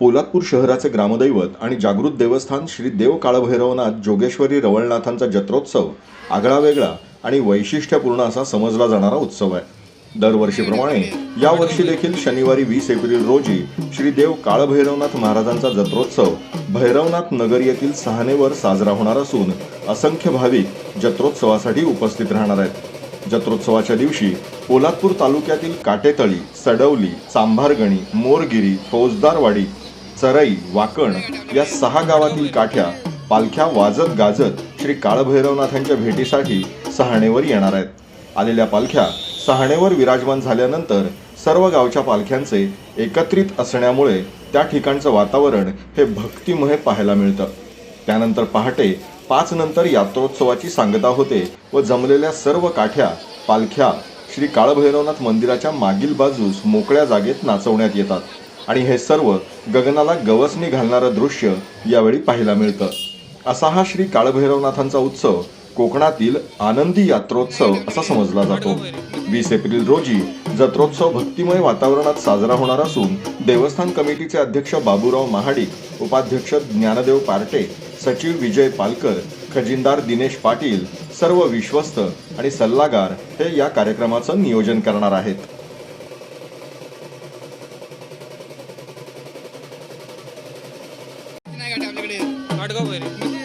पोलादपूर शहराचे ग्रामदैवत आणि जागृत देवस्थान श्री देव काळभैरवनाथ जोगेश्वरी रवळनाथांचा जत्रोत्सव आगळा वेगळा आणि वैशिष्ट्यपूर्ण असा समजला जाणारा उत्सव आहे. दरवर्षीप्रमाणे यावर्षी देखील शनिवारी वीस एप्रिल रोजी श्री देव काळभैरवनाथ महाराजांचा जत्रोत्सव भैरवनाथ नगर येथील सहानेवर साजरा होणार असून असंख्य भाविक जत्रोत्सवासाठी उपस्थित राहणार आहेत. जत्रोत्सवाच्या दिवशी पोलादपूर तालुक्यातील काटेतळी सडवली चांभारगणी मोरगिरी फौजदारवाडी चरई वाकण या सहा गावातील काठ्या पालख्या वाजत गाजत श्री काळभैरवनाथांच्या भेटीसाठी सहाणेवर येणार आहेत. आलेल्या पालख्या सहाणेवर विराजमान झाल्यानंतर सर्व गावच्या पालख्यांचे एकत्रित असण्यामुळे त्या ठिकाणचं वातावरण हे भक्तिमय पाहायला मिळतं. त्यानंतर पहाटे पाच नंतर यात्रोत्सवाची सांगता होते व जमलेल्या सर्व काठ्या पालख्या श्री काळभैरवनाथ मंदिराच्या मागील बाजूस मोकळ्या जागेत नाचवण्यात येतात. आणि हे सर्व गगनाला गवसणी घालणारं दृश्य यावेळी पाहायला मिळतं. असा हा श्री काळभैरवनाथांचा उत्सव कोकणातील आनंदी यात्रोत्सव असा समजला जातो. वीस एप्रिल रोजी जत्रोत्सव भक्तिमय वातावरणात साजरा होणार असून देवस्थान कमिटीचे अध्यक्ष बाबूराव महाडिक उपाध्यक्ष ज्ञानदेव पार्टे सचिव विजय पालकर खजिनदार दिनेश पाटील सर्व विश्वस्त आणि सल्लागार हे या कार्यक्रमाचं नियोजन करणार आहेत. नाही गाडी गाडगाव वगैरे.